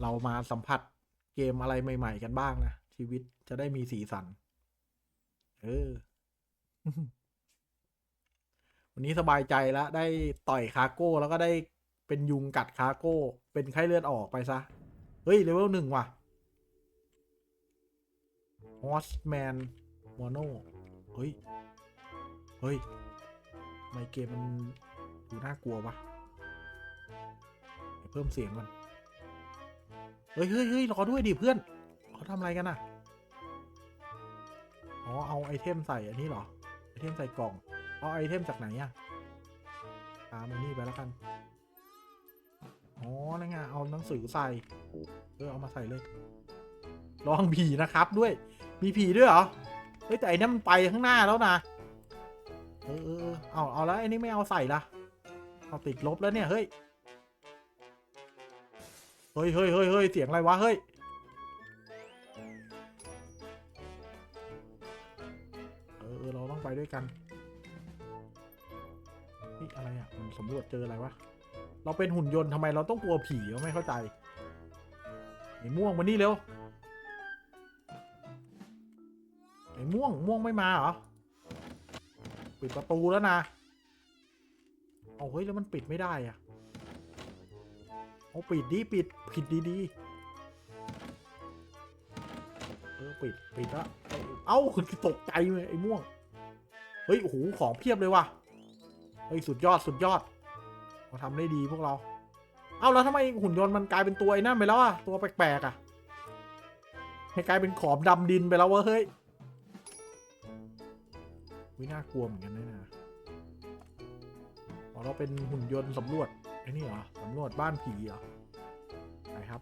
เรามาสัมผัสเกมอะไรใหม่ ๆ กันบ้างนะ ชีวิตจะได้มีสีสัน เออ วันนี้สบายใจแล้ว ได้ต่อยคาโก้ แล้วก็ได้เป็นยุงกัดคาโก้ เป็นไข้เลือดออกไปซะ เฮ้ย เลเวลหนึ่งว่ะฮอสแมนวโนเฮ้ย เฮ้ยทำไมเกมมันดูน่ากลัววะเพิ่มเสียงก่อน เฮ้ยเฮ้ยเฮ้ยรอด้วยดิเพื่อนเขาทำอะไรกันอะ อ๋อ เอาไอเทมใส่อันนี้เหรอ ไอเทมใส่กล่อง เอาไอเทมจากไหนอะตามไอ้นี่ไปแล้วกัน อ๋อ นั่นไง เอาหนังสือใส่ เออ เอามาใส่เลย ลองผีนะครับด้วย มีผีด้วยเหรอ เฮ้ย แต่ไอ้นั่นมันไปข้างหน้าแล้วนะ เออเออเอา เอาแล้วไอ้นี่ไม่เอาใส่ละเอาติดลบแล้วเนี่ย เฮ้ย ฮ้ยเฮ้ยเฮ้ยเฮ้ยเสียงอะไรวะ เฮ้ย เออ เราต้องไปด้วยกัน นี่อะไรอะ มันสำรวจเจออะไรวะ เราเป็นหุ่นยนต์ทำไมเราต้องกลัวผีวะไม่เข้าใจไอ้ม่วงมานี่เร็ว ไอ้ม่วง ม่วงไม่มาเหรอ ปิดประตูแล้วนะ เอาเฮ้ยแล้วมันปิดไม่ได้อะ อาปิดดิปิดผิดดีๆเออปิดปิดละเอ้าเอ้าตกใจเลยไอ้ม่วง เฮ้ยโอ้โหของเพียบเลยว่ะเฮ้ยสุดยอดสุดยอดเราทำได้ดีพวกเรา เอ้าแล้วทำไมหุ่นยนต์มันกลายเป็นตัวไอ้นั่นไปแล้วอะตัวแปลกๆอะให้กลายเป็นขอบดำดินไปแล้ววะเฮ้ยวิน่ากลัวเหมือนกันนะนะเราเป็นหุ่นยนต์สำรวจ อ้นี่เหรอสำรวจบ้านผีเหรอไหนครับ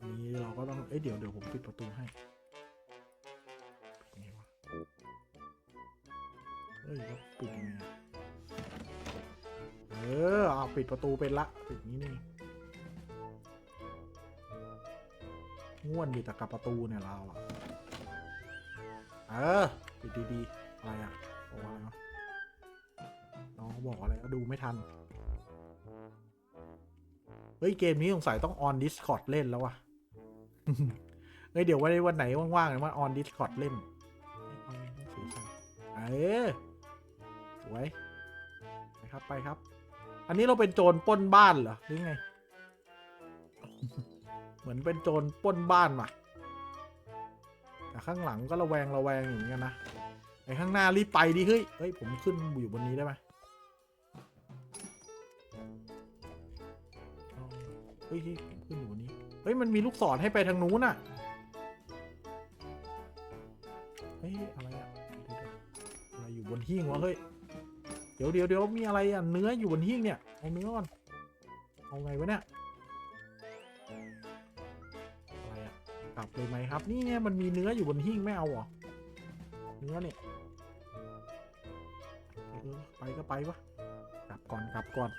อันนี้เราก็ต้อง เอ้ยเดี๋ยวเดี๋ยวผมปิดประตูให้ปิดไงวะเฮ้ยแล้วปิดยังไงเออเอาปิดประตูเป็นละปิดนี้นี่ง่วนดิแต่กับประตูเนี่ยเราอะเออปิดดีๆอะไรอะบอกว่าอะไรวะน้องเขาบอกอะไรก็ดูไม่ทัน เฮ้ย เกมนี้สงสัยต้องออน Discord เล่นแล้ววะเฮ้ย เดี๋ยววันวันไหนว่างๆเดี๋ยวมาออน Discord เล่นเอาหนังสือสวยไปครับไปครับ อันนี้เราเป็นโจรป้นบ้านเหรอหรือไง เหมือนเป็นโจรป้นบ้านว่ะแต่ข้างหลังก็ระแวงระแวงอยู่เหมือนกันนะไอ้ข้างหน้ารีบไปดิเฮ้ยเฮ้ยผมขึ้นอยู่บนนี้ได้ไหม เฮ้ยเฮ้ยขึ้นอยู่บนนี้ เฮ้ย มันมีลูกศรให้ไปทางนู้นน่ะ เฮ้ย อะไรอะอะไรอยู่บนหิ้งวะ เฮ้ย เดี๋ยวเดี๋ยวเดี๋ยวมีอะไรอะเนื้ออยู่บนหิ้งเนี่ย เอาเนื้อก่อน เอาไงวะเนี่ย อะไรอะกลับเลยไหมครับ นี่ไงมันมีเนื้ออยู่บนหิ้งไม่เอาเหรอ เนื้อเนี่ยไปก็ไปวะกลับก่อนกลับก่อน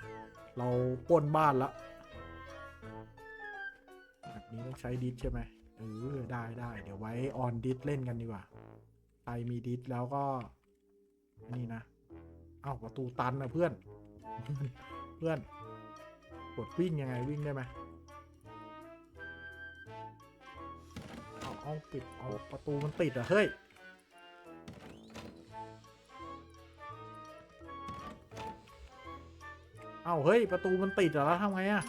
เราป้นบ้านละ นี้ต้องใช้ดิสใช่ไหมเออได้ได้เดี๋ยวไว้ออนดิสเล่นกันดีกว่าใครมีดิสแล้วก็ นี่นะ เอาประตูตันนะเพื่อน เพื่อนกดวิ่งยังไงวิ่งได้ไหมเอาเอาปิดเอาประตูมันติดอะเฮ้ยเอาเฮ้ยประตูมันติดเหรอแล้วทำไงอะ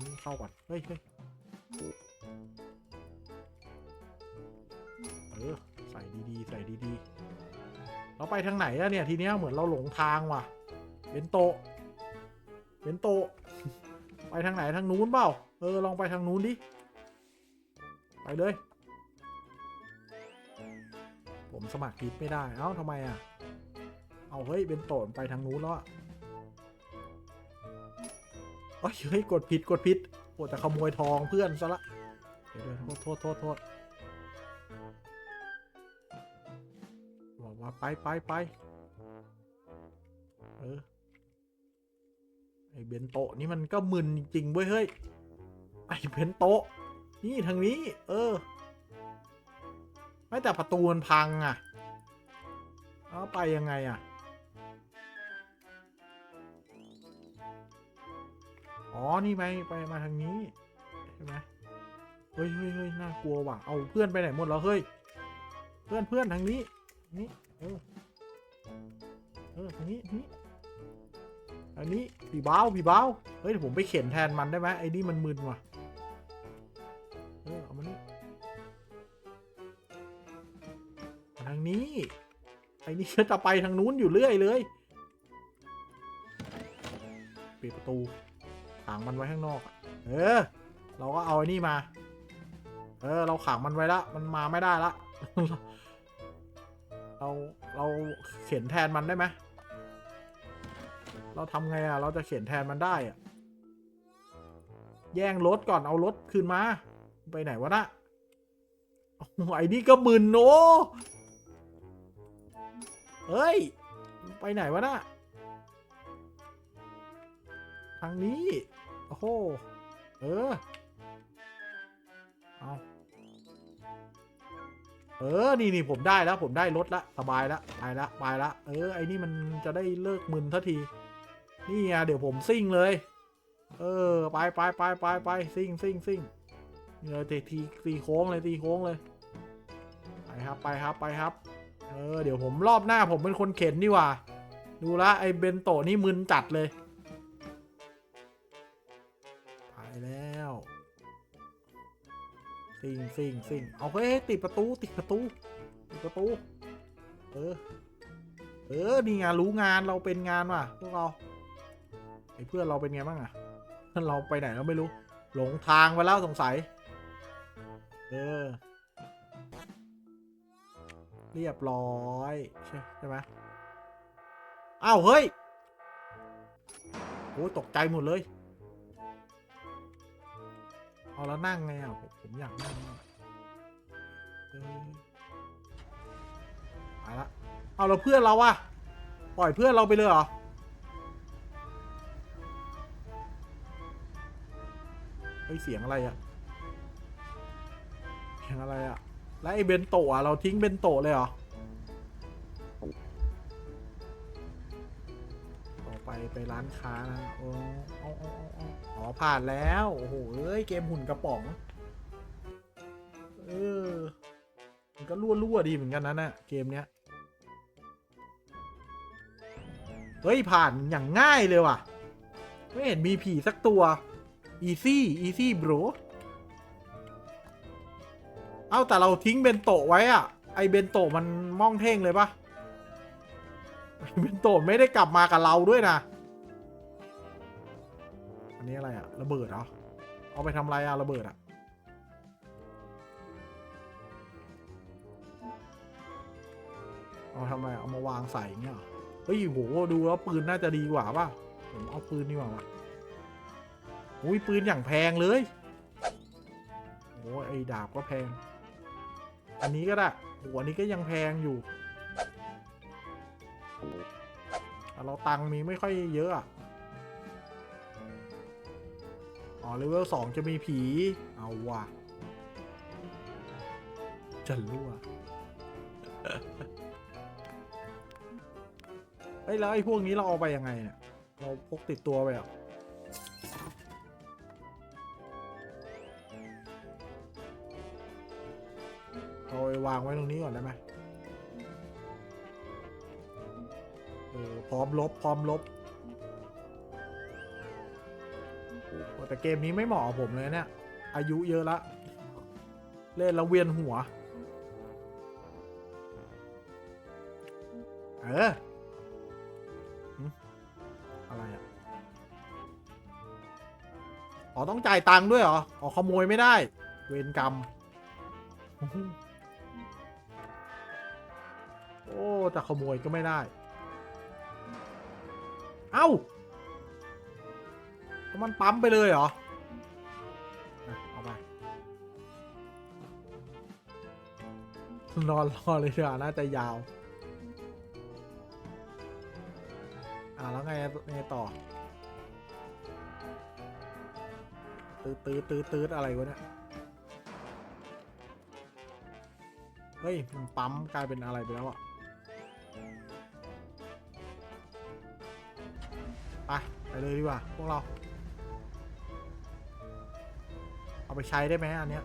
เอานี่เข้าก่อน เฮ้ยเฮ้ยเออ ใส่ดีๆ ใส่ดีๆ เราไปทางไหนอะเนี่ย ทีเนี้ยเหมือนเราหลงทางว่ะ เบนโตะเบนโต ไปทางไหนทางนู้นเปล่า เออ ลองไปทางนู้นดิ ไปเลย ผมสมัครผิดไม่ได้ เอ้าทำไมอะเอาเฮ้ย เบนโตไปทางนู้นแล้วอะ เอ้ยเฮ้ยกดผิดกดผิดโอ้แต่ขโมยทองเพื่อนซะละเดี๋ยวโทษโทษโทษโทษบอกว่าไปไปไปเออไอเบนโตะนี่มันก็มึนจริงเว้ยเฮ้ยไอเบนโตะนี่ทางนี้ เออ ไม่แต่ประตูมันพังอะเอาไปยังไงอะ อ๋อ นี่ไหมไปมาทางนี้ใช่ไหมเฮ้ยเฮ้ยเฮ้ยน่ากลัวว่ะ เอาเพื่อนไปไหนหมดแล้วเฮ้ย เพื่อนเพื่อนทางนี้ นี่ เออ เออทางนี้นี้อันนี้ผีเบ้าผีเบ้าเฮ้ยเดี๋ยวผมไปเข็นแทนมันได้ไหมไอ้นี่มันมึนว่ะ เออเอามานี่ทางนี้ ไอ้นี่ก็จะไปทางนู้นอยู่เรื่อยเลยปิดประตู ขังมันไว้ข้างนอกเออ เราก็เอาไอ้นี่มา เออ เราขังมันไว้ละ มันมาไม่ได้ละ เรา เราเข็นแทนมันได้ไหมเราทำไงอะ เราจะเข็นแทนมันได้อะ แย่งรถก่อน เอารถคืนมา ไปไหนวะนะไอ้นี่ก็มึนโนเฮ้ย ไปไหนวะนะทางนี้ โอ้โห เออ เอาเออ นี่นี่ผมได้แล้ว ผมได้รถละสบายละไปละไปละ เออ ไอ้นี่มันจะได้เลิกมึนทันที นี่ไงเดี๋ยวผมซิ่งเลย เออ ไปไปไปไปไปซิ่งซิ่งซิ่งนี่เลยตีทีตีโค้งเลยตีโค้งเลย ไปครับไปครับไปครับ เออ เดี๋ยวผมรอบหน้าผมเป็นคนเข็นนี่หว่า ดูละไอ้เบนโตนี่มึนจัดเลย ซิ่งซิ่งซิ่งเอาเฮ้ยติดประตูติดประตูติดประตู เออ เออนี่งานรู้งานเราเป็นงานว่ะพวกเราไอ้เพื่อนเราเป็นไงบ้างอะเพื่อนเราไปไหนเราไม่รู้ หลงทางไปแล้วสงสัย เออ เรียบร้อยใช่ใช่ไหมอ้าวเฮ้ยโอ้ยตกใจหมดเลย เอาแล้วนั่งไงอะผมผมอยากนั่งอะไปละเอาแล้วเพื่อนเราอะปล่อยเพื่อนเราไปเลยเหรอเฮ้ยเสียงอะไรอะเสียงอะไรอะแล้วไอเบนโตอะเราทิ้งเบนโตะเลยเหรอ ไปไปร้านค้านะโอ้เอาเอาเอาเอาอ๋อผ่านแล้ว โอ้โหเอ้ย เกมหุ่นกระป๋อง เออ มันก็รั่วๆดีเหมือนกันนะน่ะเกมเนี้ย เฮ้ย ผ่านอย่างง่ายเลยว่ะ ไม่เห็นมีผีสักตัว easy easy bro เอ้าแต่เราทิ้งเบนโตะไว้อะไอเบนโตะมันม่องเท่งเลยปะ เบนโตไม่ได้กลับมากับเราด้วยนะ อันนี้อะไรอะระเบิดเหรอ เอาไปทำอะไรอะระเบิดอะเอาทำไมเอามาวางใส่เงี้ยเฮ้ยโหดูแล้วปืนน่าจะดีกว่าป่ะ ผมเอาปืนดีกว่าวะอุ้ยปืนอย่างแพงเลยโอ้ยไอ้ดาบก็แพง อันนี้ก็ได้โอ้อันนี้ก็ยังแพงอยู่ เราตังค์มีไม่ค่อยเยอะอะอ๋อเลเวลสองจะมีผี เอาว่ะ จะรั่วเฮ้ยแล้วไอ้พวกนี้เราเอาไปยังไงเนี่ย เราพกติดตัวไปเหรอะเอาไปวางไว้ตรงนี้ก่อนได้ไหม พร้อมลบ พร้อมลบแต่เกมนี้ไม่เหมาะกับผมเลยเนี่ย อายุเยอะละ เล่นแล้วเวียนหัว เอออะไรอะ อ๋อ ต้องจ่ายตังค์ด้วยเหรอ อ๋อ ขโมยไม่ได้ เวรกรรม โอ้ จะขโมยก็ไม่ได้ เอ้าแล้วมันปั๊มไปเลยเหรออะเอาไปนอนรอเลยดีกว่าน่าจะยาว อ่าแล้วไงไงต่อ ตืดตืดตืดตืดอะไรวะเนี่ย เฮ้ย มันปั๊มกลายเป็นอะไรไปแล้วอะ ไปไปเลยดีกว่าพวกเรา เอาไปใช้ได้ไหมอันเนี้ย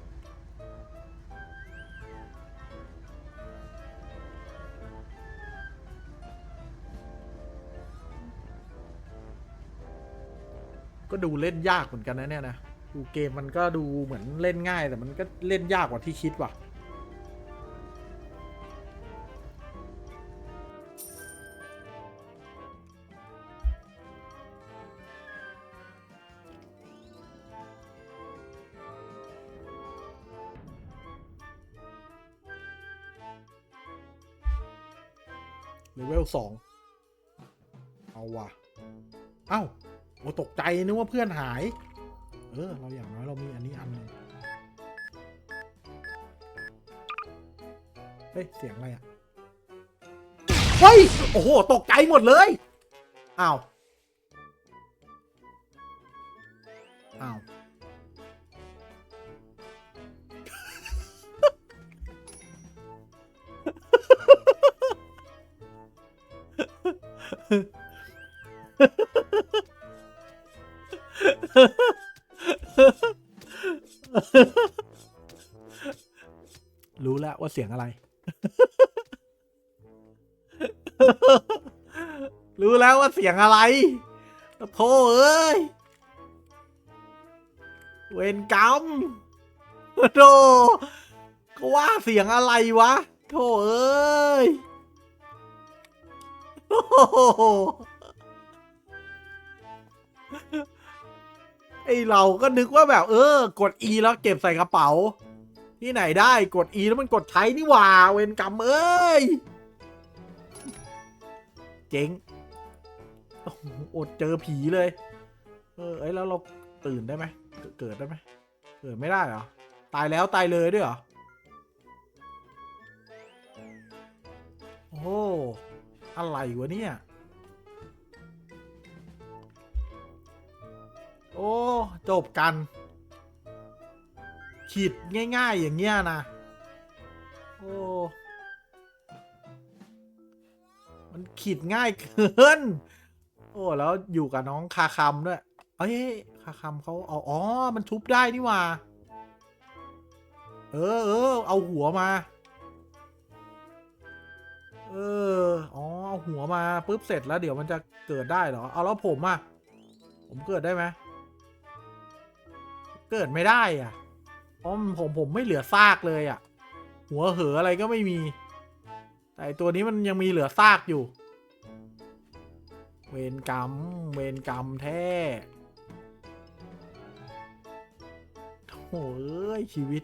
ก็ดูเล่นยากเหมือนกันนะเนี่ยนะ ดูเกมมันก็ดูเหมือนเล่นง่ายแต่มันก็เล่นยากกว่าที่คิดว่ะ ลสองเอาว่ะเอ้าโอ้ตกใจนึกว่าเพื่อนหาย เออ เราอย่างน้อยเรามีอันนี้อันนึงเฮ้ย เสียงอะไรอะ เฮ้ย โอ้โห ตกใจหมดเลย อ้าว อ้าว รู้แล้วว่าเสียงอะไร รู้แล้วว่าเสียงอะไรโธ่เอ้ย เวรกรรมโธ่ก็ว่าเสียงอะไรวะโธ่เอ้ย ไอเราก็นึกว่าแบบ เออ กด E แล้วเก็บใส่กระเป๋า ที่ไหนได้กด E แล้วมันกดใช้นี่หว่า เวรกรรมเอ้ย เจ๋งโอ้โหอดเจอผีเลย เออ เอ้ย แล้วเราตื่นได้ไหม เกิดได้ไหม เกิดไม่ได้เหรอ ตายแล้วตายเลยด้วยเหรอ โอ้ อะไรวะเนี่ย โอ้ จบกัน ขีดง่าย ๆ อย่างเงี้ยนะ โอ้ มันขีดง่ายเกิน โอ้ แล้วอยู่กับน้องคาคำด้วย เอ้ย คาคำเขาเอาอ๋อ มันชุบได้นี่ว่า เออเออเอาหัวมา เออ อ๋อ เอาหัวมาปุ๊บเสร็จแล้วเดี๋ยวมันจะเกิดได้เหรอ เอาแล้วผมอะผมเกิดได้ไหม เกิดไม่ได้อะเพราะผมผมไม่เหลือซากเลยอะ หัวเหออะไรก็ไม่มี แต่ตัวนี้มันยังมีเหลือซากอยู่ เวรกรรม เวรกรรมแท้โอ้ยชีวิต